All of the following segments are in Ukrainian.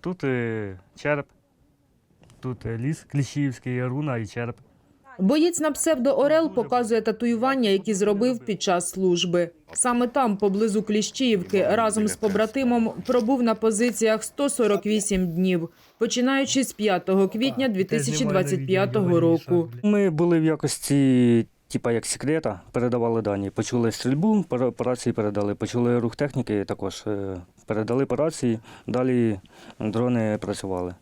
Тут е, череп, тут е, ліс Кліщівський, руна і череп. Боєць на псевдо Орел показує татуювання, які зробив під час служби. Саме там, поблизу Кліщіївки, разом з побратимом пробув на позиціях 148 днів, починаючи з 5 квітня 2025 року. Ми були в якості, типа як секрета, передавали дані. Почули стрільбу, по рації передали. Почули рух техніки, також е, передали по рації. Далі дрони працювали.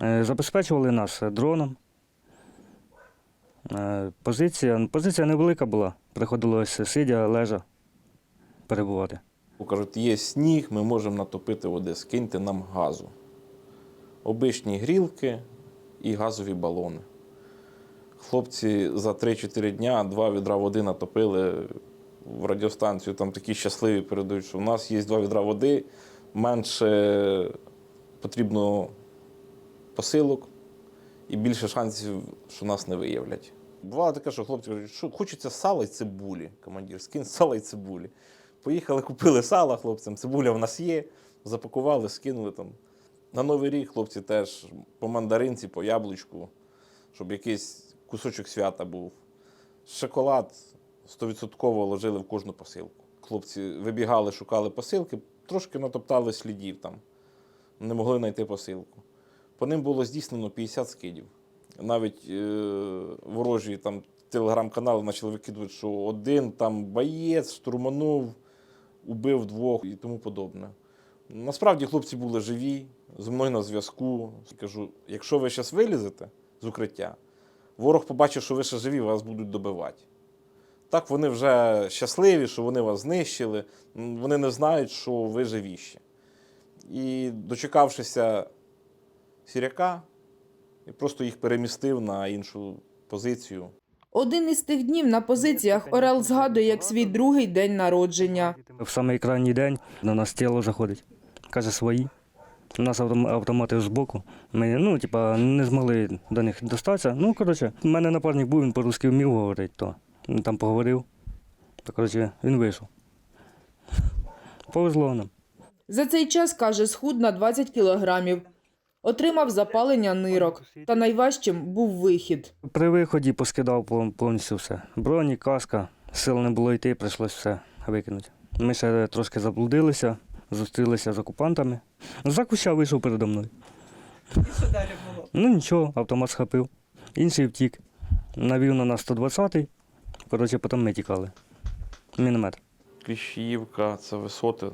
Е, Забезпечували нас дроном. Е, Позиція, позиція невелика була. Приходилось сидя, лежа перебувати. Кажуть, є сніг, ми можемо натопити води, скиньте нам газу. Обичні грілки і газові балони. Хлопці за 3-4 дня два відра води натопили в радіостанцію. Там такі щасливі передають, що в нас є два відра води, менше потрібно посилок і більше шансів, що нас не виявлять. Бувало таке, що хлопці кажуть, що хочеться сала і цибулі. Командир, скинь сала і цибулі. Поїхали, купили сала хлопцям, цибуля в нас є, запакували, скинули там. На Новий рік хлопці теж по мандаринці, по яблучку, щоб якийсь кусочок свята був. Шоколад 100% ложили в кожну посилку. Хлопці вибігали, шукали посилки, трошки натоптали слідів там, не могли знайти посилку. По ним було здійснено 50 скидів. Навіть е, ворожі там телеграм-канали почали викидувати, що один там боєць штурманув, убив двох і тому подобне. Насправді хлопці були живі, зі мною на зв'язку. Кажу, якщо ви зараз вилізете з укриття, ворог побачить, що ви ще живі, вас будуть добивати. Так вони вже щасливі, що вони вас знищили, вони не знають, що ви живі ще. І дочекавшися сіряка, просто їх перемістив на іншу позицію. Один із тих днів на позиціях Орел згадує як свій другий день народження. В самий крайній день на нас тіло заходить. Каже, свої. У нас автом- автомати збоку. Ми ну, типа, не змогли до них достатися. Ну, коротше, у мене напарник був, він по-русски вмів говорити, то він там поговорив. То, коротше, він вийшов. Повезло нам. За цей час, каже, схуд на 20 кілограмів. Отримав запалення нирок. Та найважчим був вихід. При виході поскидав повністю все. Броні, каска, сил не було йти, прийшлося все викинути. Ми ще трошки заблудилися, зустрілися з окупантами. За куща вийшов передо мною. І що далі було? Ну нічого, автомат схопив. Інший втік. Навів на нас 120-й. Коротше, потім ми тікали. Міномет. Кліщіївка це висоти,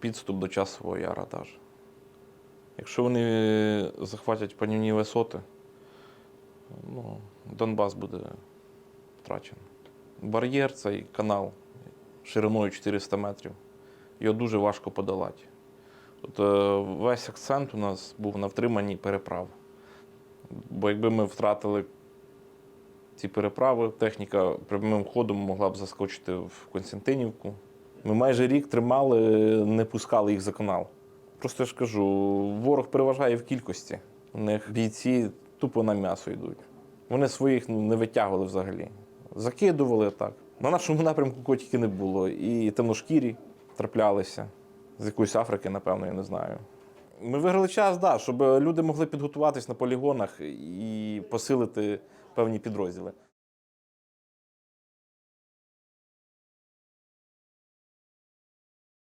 підступ до часового яра теж. Якщо вони захватять панівні висоти, ну, Донбас буде втрачений. Бар'єр цей канал шириною 400 метрів. Його дуже важко подолати. Е, весь акцент у нас був на втриманні переправ. Бо якби ми втратили ці переправи, техніка прямим ходом могла б заскочити в Константинівку. Ми майже рік тримали, не пускали їх за канал. Просто я ж кажу, ворог переважає в кількості. У них бійці тупо на м'ясо йдуть. Вони своїх ну, не витягували взагалі. Закидували так. На нашому напрямку кого тільки не було. І темношкірі траплялися з якоїсь Африки, напевно, я не знаю. Ми виграли час, да, щоб люди могли підготуватись на полігонах і посилити певні підрозділи.